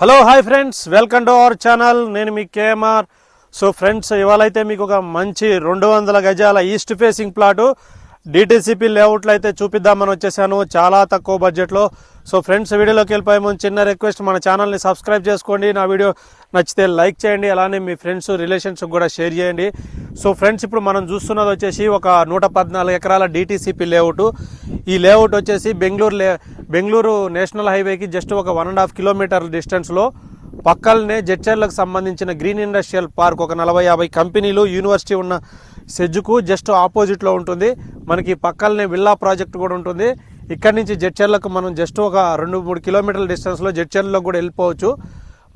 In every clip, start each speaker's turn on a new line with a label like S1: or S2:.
S1: Hello hi friends welcome to our channel నేను మీ KMR. So friends ఇవాళ అయితే మీకు ఒక మంచి రెండు వందల గజాల ఈస్ట్ ఫేసింగ్ ప్లాటు డిటీసీపీ లేఅవుట్లో అయితే చూపిద్దామని వచ్చేసాను. చాలా తక్కువ బడ్జెట్లో సో ఫ్రెండ్స్ వీడియోలోకి వెళ్ళిపోయే ముందు చిన్న రిక్వెస్ట్ మన ఛానల్ని సబ్స్క్రైబ్ చేసుకోండి. నా వీడియో నచ్చితే లైక్ చేయండి. అలానే మీ ఫ్రెండ్స్ రిలేషన్స్ కూడా షేర్ చేయండి. సో ఫ్రెండ్స్ ఇప్పుడు మనం చూస్తున్నది వచ్చేసి ఒక నూట పద్నాలుగు ఎకరాల డిటీసీపీ లేఅవుట్ ఈ లేఅవుట్ వచ్చేసి బెంగళూరు లే బెంగళూరు నేషనల్ హైవేకి జస్ట్ ఒక వన్ అండ్ హాఫ్ కిలోమీటర్ డిస్టెన్స్లో పక్కలనే జడ్చర్లకు సంబంధించిన గ్రీన్ ఇండస్ట్రియల్ పార్క్ ఒక నలభై యాభై కంపెనీలు యూనివర్సిటీ ఉన్న సెజ్జుకు జస్ట్ ఆపోజిట్లో ఉంటుంది. మనకి పక్కలనే విల్లా ప్రాజెక్ట్ కూడా ఉంటుంది. ఇక్కడి నుంచి జడ్చర్లకు మనం జస్ట్ ఒక రెండు మూడు కిలోమీటర్ల డిస్టెన్స్లో జడ్చర్లకు కూడా వెళ్ళిపోవచ్చు.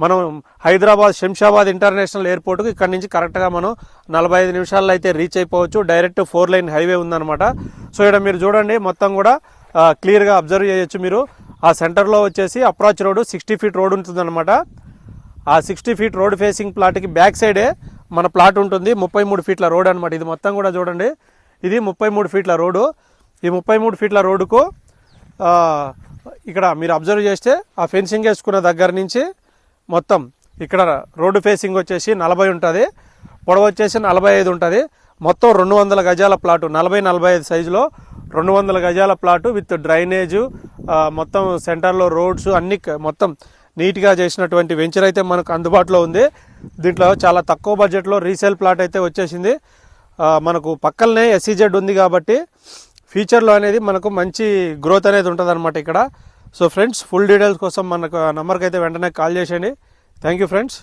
S1: మనం హైదరాబాద్ శంషాబాద్ ఇంటర్నేషనల్ ఎయిర్పోర్ట్కి ఇక్కడ నుంచి కరెక్ట్గా మనం నలభై ఐదు నిమిషాల్లో అయితే రీచ్ అయిపోవచ్చు. డైరెక్ట్ ఫోర్ లైన్ హైవే ఉందన్నమాట. సో ఇక్కడ మీరు చూడండి మొత్తం కూడా క్లియర్గా అబ్జర్వ్ చేయొచ్చు మీరు. ఆ సెంటర్లో వచ్చేసి approach road sixty feet road ఉంటుందన్నమాట. ఆ సిక్స్టీ ఫీట్ రోడ్ ఫేసింగ్ ప్లాట్కి బ్యాక్ సైడే మన ప్లాట్ ఉంటుంది. ముప్పై మూడు ఫీట్ల రోడ్ అనమాట ఇది మొత్తం కూడా చూడండి. ఇది ముప్పై మూడు ఫీట్ల రోడ్డు. ఈ ముప్పై మూడు ఫీట్ల రోడ్డుకు ఇక్కడ మీరు అబ్జర్వ్ చేస్తే ఆ ఫెన్సింగ్ వేసుకున్న దగ్గర నుంచి మొత్తం ఇక్కడ రోడ్డు ఫేసింగ్ వచ్చేసి నలభై ఉంటుంది పొడవు వచ్చేసి నలభై ఐదు ఉంటుంది. మొత్తం రెండు వందల గజాల ప్లాటు నలభై నలభై ఐదు సైజులో రెండు వందల గజాల ప్లాటు విత్ డ్రైనేజు మొత్తం సెంటర్లో రోడ్స్ అన్ని మొత్తం నీట్గా చేసినటువంటి వెంచర్ అయితే మనకు అందుబాటులో ఉంది. దీంట్లో చాలా తక్కువ బడ్జెట్లో రీసేల్ ప్లాట్ అయితే వచ్చేసింది. మనకు పక్కలనే ఎస్సీజెడ్ ఉంది కాబట్టి ఫ్యూచర్లో అనేది మనకు మంచి గ్రోత్ అనేది ఉంటుంది ఇక్కడ. సో ఫ్రెండ్స్ ఫుల్ డీటెయిల్స్ కోసం మనకు నెంబర్కి అయితే వెంటనే కాల్ చేసేయండి. Thank you friends.